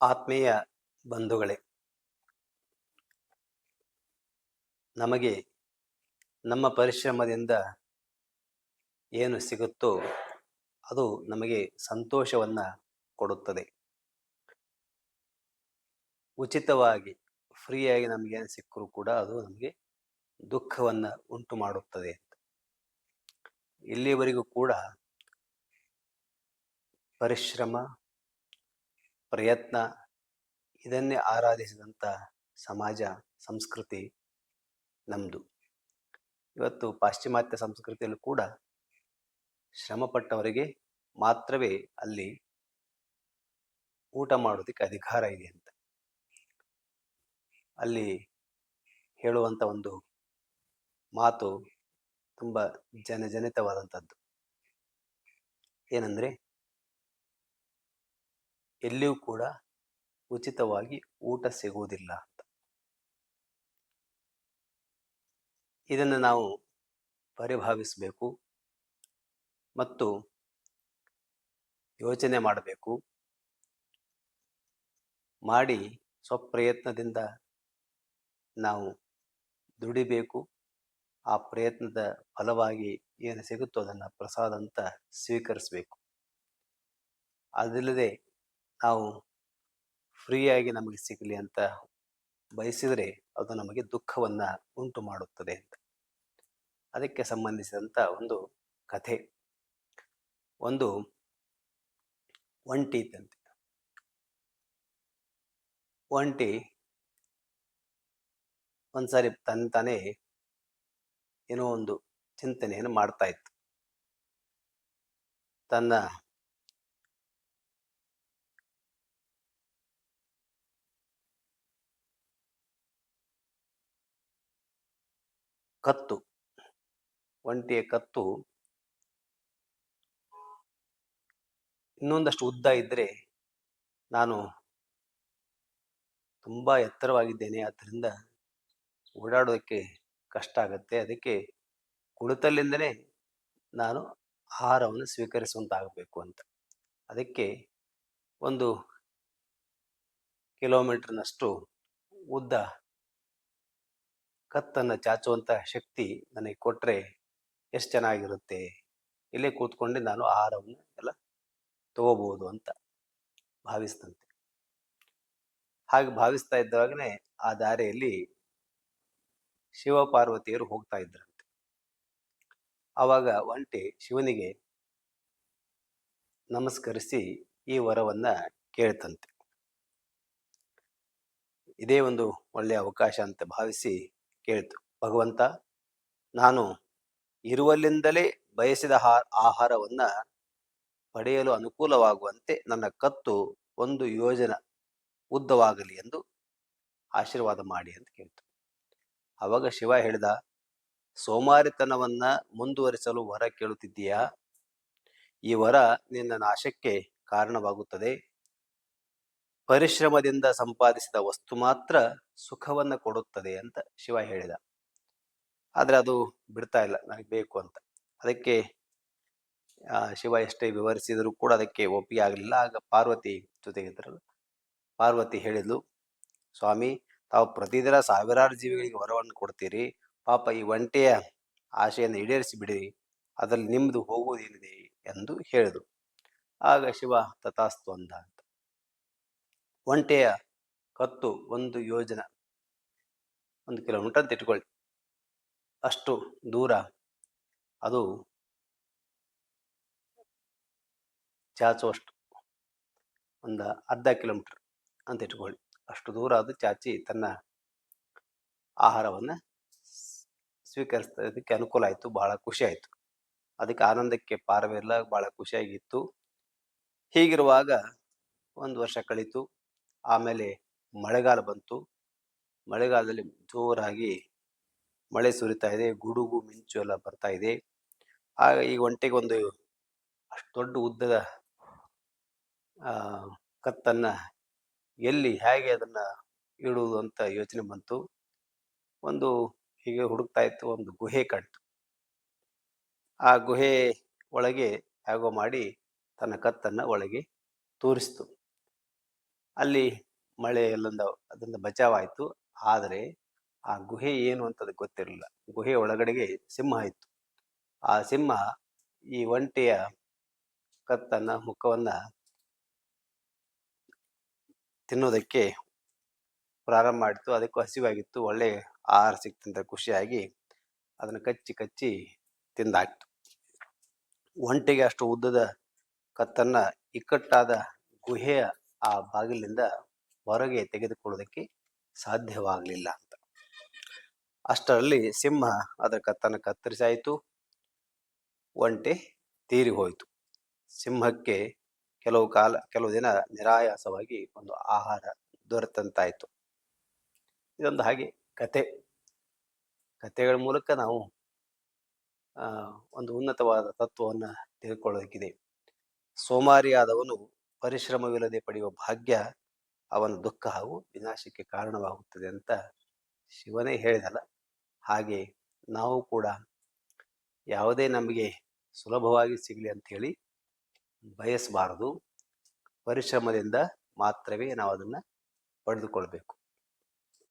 ಆತ್ಮೀಯ ಬಂಧುಗಳೇ, ನಮಗೆ ನಮ್ಮ ಪರಿಶ್ರಮದಿಂದ ಏನು ಸಿಗುತ್ತೋ ಅದು ನಮಗೆ ಸಂತೋಷವನ್ನು ಕೊಡುತ್ತದೆ. ಉಚಿತವಾಗಿ ಫ್ರೀಯಾಗಿ ನಮಗೇನು ಸಿಕ್ಕರೂ ಕೂಡ ಅದು ನಮಗೆ ದುಃಖವನ್ನು ಉಂಟು ಮಾಡುತ್ತದೆ ಅಂತ. ಇಲ್ಲಿವರೆಗೂ ಕೂಡ ಪರಿಶ್ರಮ ಪ್ರಯತ್ನ, ಇದನ್ನೇ ಆರಾಧಿಸಿದಂಥ ಸಮಾಜ, ಸಂಸ್ಕೃತಿ ನಮ್ಮದು ಇವತ್ತು ಪಾಶ್ಚಿಮಾತ್ಯ ಸಂಸ್ಕೃತಿಯಲ್ಲೂ ಕೂಡ ಶ್ರಮಪಟ್ಟವರಿಗೆ ಮಾತ್ರವೇ ಅಲ್ಲಿ ಊಟ ಮಾಡೋದಕ್ಕೆ ಅಧಿಕಾರ ಇದೆ ಅಂತ. ಅಲ್ಲಿ ಹೇಳುವಂಥ ಒಂದು ಮಾತು ತುಂಬ ಜನಜನಿತವಾದಂಥದ್ದು ಏನಂದ್ರೆ ಎಲ್ಲಿಯೂ ಕೂಡ ಉಚಿತವಾಗಿ ಊಟ ಸಿಗುವುದಿಲ್ಲ ಅಂತ. ಇದನ್ನು ನಾವು ಪರಿಭಾವಿಸಬೇಕು ಮತ್ತು ಯೋಚನೆ ಮಾಡಬೇಕು. ಮಾಡಿ ಸ್ವಪ್ರಯತ್ನದಿಂದ ನಾವು ದುಡಿಬೇಕು. ಆ ಪ್ರಯತ್ನದ ಫಲವಾಗಿ ಏನು ಸಿಗುತ್ತೋ ಅದನ್ನು ಪ್ರಸಾದ ಅಂತ ಸ್ವೀಕರಿಸಬೇಕು. ಅದಿಲ್ಲದೆ ನಾವು ಫ್ರೀಯಾಗಿ ನಮಗೆ ಸಿಗಲಿ ಅಂತ ಬಯಸಿದರೆ ಅದು ನಮಗೆ ದುಃಖವನ್ನು ಉಂಟು ಮಾಡುತ್ತದೆ ಅಂತ. ಅದಕ್ಕೆ ಸಂಬಂಧಿಸಿದಂಥ ಒಂದು ಕಥೆ. ಒಂದು ಒಂಟಿ ಇತ್ತಂತೆ ಒಂಟಿ ಒಂದ್ಸಾರಿ ತನ್ನ ತಾನೇ ಏನೋ ಒಂದು ಚಿಂತನೆಯನ್ನು ಮಾಡ್ತಾ ಇತ್ತು. ತನ್ನ ಕತ್ತು. ಒಂಟಿಯ ಕತ್ತು. ಇನ್ನೊಂದಷ್ಟು ಉದ್ದ ಇದ್ದರೆ ನಾನು ತುಂಬಾ ಎತ್ತರವಾಗಿದ್ದೇನೆ. ಆದ್ದರಿಂದ ಓಡಾಡೋದಕ್ಕೆ ಕಷ್ಟ ಆಗುತ್ತೆ. ಅದಕ್ಕೆ ಕುಳಿತಲ್ಲಿಂದನೇ ನಾನು ಆಹಾರವನ್ನು ಸ್ವೀಕರಿಸುವಂತಾಗಬೇಕು ಅಂತ. ಅದಕ್ಕೆ ಒಂದು ಕಿಲೋಮೀಟ್ರ್ನಷ್ಟು ಉದ್ದ ಕತ್ತನ್ನು ಚಾಚುವಂಥ ಶಕ್ತಿ ನನಗೆ ಕೊಟ್ಟರೆ ಎಷ್ಟು ಚೆನ್ನಾಗಿರುತ್ತೆ? ಇಲ್ಲೇ ಕೂತ್ಕೊಂಡು ನಾನು ಆಹಾರವನ್ನು ಎಲ್ಲ ತಗೋಬಹುದು ಅಂತ ಭಾವಿಸ್ತಂತೆ. ಹಾಗೆ ಭಾವಿಸ್ತಾ ಇದ್ದಾಗನೇ ಆ ದಾರಿಯಲ್ಲಿ ಶಿವಪಾರ್ವತಿಯರು ಹೋಗ್ತಾ ಇದ್ರಂತೆ. ಆವಾಗ ಒಂಟಿ ಶಿವನಿಗೆ ನಮಸ್ಕರಿಸಿ ಈ ವರವನ್ನ ಕೇಳ್ತಂತೆ. ಇದೇ ಒಂದು ಒಳ್ಳೆಯ ಅವಕಾಶ ಅಂತ ಭಾವಿಸಿ ಕೇಳ್ತು. ಭಗವಂತ, ನಾನು ಇರುವಲ್ಲಿಂದಲೇ ಬಯಸಿದ ಆಹಾರವನ್ನ ಪಡೆಯಲು ಅನುಕೂಲವಾಗುವಂತೆ ನನ್ನ ಕತ್ತು ಒಂದು ಯೋಜನ ಉದ್ದವಾಗಲಿ ಎಂದು ಆಶೀರ್ವಾದ ಮಾಡಿ ಅಂತ ಕೇಳಿತು. ಅವಾಗ ಶಿವ ಹೇಳಿದ, ಸೋಮಾರಿತನವನ್ನ ಮುಂದುವರಿಸಲು ವರ ಕೇಳುತ್ತಿದ್ದೀಯಾ? ಈ ವರ ನಿನ್ನ ನಾಶಕ್ಕೆ ಕಾರಣವಾಗುತ್ತದೆ. ಪರಿಶ್ರಮದಿಂದ ಸಂಪಾದಿಸಿದ ವಸ್ತು ಮಾತ್ರ ಸುಖವನ್ನ ಕೊಡುತ್ತದೆ ಅಂತ ಶಿವ ಹೇಳಿದ. ಆದರೆ ಅದು ಬಿಡ್ತಾ ಇಲ್ಲ, ನನಗೆ ಬೇಕು ಅಂತ. ಅದಕ್ಕೆ ಶಿವ ಎಷ್ಟೇ ವಿವರಿಸಿದರೂ ಕೂಡ ಅದಕ್ಕೆ ಒಪ್ಪಿಗೆ ಆಗಲಿಲ್ಲ. ಆಗ ಪಾರ್ವತಿ ಜೊತೆಗಿದ್ರಲ್ಲ ಪಾರ್ವತಿ ಹೇಳಿದ್ಲು, ಸ್ವಾಮಿ, ತಾವು ಪ್ರತಿದಿನ ಸಾವಿರಾರು ಜೀವಿಗಳಿಗೆ ವರವನ್ನು ಕೊಡ್ತೀರಿ. ಪಾಪ ಈ ಒಂಟೆಯ ಆಶೆಯನ್ನು ಈಡೇರಿಸಿ ಬಿಡಿರಿ ಅದರಲ್ಲಿ ನಿಮ್ದು ಹೋಗುವುದೇನಿದೆ? ಎಂದು ಹೇಳಿದ್ರು ಆಗ ಶಿವ ತಥಾಸ್ತು ಅಂದ. ಒಂಟೆಯ ಕತ್ತು, ಒಂದು ಯೋಜನ. ಒಂದು ಕಿಲೋಮೀಟರ್ ಅಂತ ಇಟ್ಕೊಳ್ಳಿ. ಅಷ್ಟು ದೂರ ಅದು ಚಾಚುವಷ್ಟು. ಒಂದು ಅರ್ಧ ಕಿಲೋಮೀಟರ್ ಅಂತ ಇಟ್ಕೊಳ್ಳಿ. ಅಷ್ಟು ದೂರ ಅದು ಚಾಚಿ ತನ್ನ ಆಹಾರವನ್ನು ಸ್ವೀಕರಿಸೋದಕ್ಕೆ ಅನುಕೂಲ ಆಯಿತು ಭಾಳ ಖುಷಿ ಆಯಿತು. ಅದಕ್ಕೆ ಆನಂದಕ್ಕೆ ಪಾರವಿಲ್ಲ ಭಾಳ ಖುಷಿಯಾಗಿತ್ತು. ಹೀಗಿರುವಾಗ ಒಂದು ವರ್ಷ ಕಳೀತು. ಆಮೇಲೆ ಮಳೆಗಾಲ ಬಂತು. ಮಳೆಗಾಲದಲ್ಲಿ ಜೋರಾಗಿ ಮಳೆ ಸುರಿತಾ ಇದೆ, ಗುಡುಗು, ಮಿಂಚು ಎಲ್ಲ ಬರ್ತಾ ಇದೆ. ಆಗ ಈ ಒಂಟೆಗೆ ಒಂದು ಅಷ್ಟು ದೊಡ್ಡ ಉದ್ದದ ಕತ್ತನ್ನ ಎಲ್ಲಿ ಹೇಗೆ ಅದನ್ನ ಇಡುವುದು ಅಂತ ಯೋಚನೆ ಬಂತು. ಒಂದು ಹೀಗೆ ಹುಡುಕ್ತಾ ಇತ್ತು, ಒಂದು ಗುಹೆ ಕಾಣ್ತು. ಆ ಗುಹೆ ಒಳಗೆ ಹೇಗೋ ಮಾಡಿ ತನ್ನ ಕತ್ತನ್ನು ಒಳಗೆ ತೋರಿಸ್ತು. ಅಲ್ಲಿ ಮಳೆ ಎಲ್ಲೊಂದು ಅದರಿಂದ ಬಚಾವಾಯಿತು. ಆದರೆ ಆ ಗುಹೆ ಏನು ಅಂತ ಅದಕ್ಕೆ ಗೊತ್ತಿರಲಿಲ್ಲ. ಗುಹೆ ಒಳಗಡೆಗೆ ಸಿಂಹ ಇತ್ತು. ಆ ಸಿಂಹ ಈ ಒಂಟೆಯ ಕತ್ತನ್ನ, ಮುಖವನ್ನ ತಿನ್ನೋದಕ್ಕೆ ಪ್ರಾರಂಭ ಮಾಡಿತು ಅದಕ್ಕೂ ಹಸಿವಾಗಿತ್ತು. ಒಳ್ಳೆ ಆಹಾರ ಸಿಕ್ತಂತ ಖುಷಿಯಾಗಿ ಅದನ್ನು ಕಚ್ಚಿ ಕಚ್ಚಿ ತಿಂದಾಕ್ತು ಒಂಟೆಗೆ ಅಷ್ಟು ಉದ್ದದ ಕತ್ತನ್ನ ಇಕ್ಕಟ್ಟಾದ ಗುಹೆಯ ಆ ಬಾಗಿಲಿನಿಂದ ಹೊರಗೆ ತೆಗೆದುಕೊಳ್ಳೋದಕ್ಕೆ ಸಾಧ್ಯವಾಗಲಿಲ್ಲ ಅಂತ. ಅಷ್ಟರಲ್ಲಿ ಸಿಂಹ ಅದರ ಕತ್ತನ ಕತ್ತರಿಸಾಯಿತು ಒಂಟೆ ತೀರಿ ಹೋಯಿತು. ಸಿಂಹಕ್ಕೆ ಕೆಲವು ಕಾಲ, ಕೆಲವು ದಿನ ನಿರಾಯಾಸವಾಗಿ ಒಂದು ಆಹಾರ ದೊರೆತಂತಾಯಿತು. ಇದೊಂದು ಹಾಗೆ ಕತೆ. ಕತೆಗಳ ಮೂಲಕ ನಾವು ಒಂದು ಉನ್ನತವಾದ ತತ್ವವನ್ನ ತಿಳ್ಕೊಳ್ಳೋದಕ್ಕಿದೆ. ಸೋಮಾರಿಯಾದವನು ಪರಿಶ್ರಮವಿಲ್ಲದೆ ಪಡೆಯುವ ಭಾಗ್ಯ ಅವನ ದುಃಖ ಹಾಗೂ ವಿನಾಶಕ್ಕೆ ಕಾರಣವಾಗುತ್ತದೆ ಅಂತ ಶಿವನೇ ಹೇಳಿದಲ್ಲ. ಹಾಗೆ ನಾವು ಕೂಡ ಯಾವುದೇ ನಮಗೆ ಸುಲಭವಾಗಿ ಸಿಗಲಿ ಅಂತ ಹೇಳಿ ಬಯಸಬಾರದು. ಪರಿಶ್ರಮದಿಂದ ಮಾತ್ರವೇ ನಾವು ಅದನ್ನು ಪಡೆದುಕೊಳ್ಬೇಕು.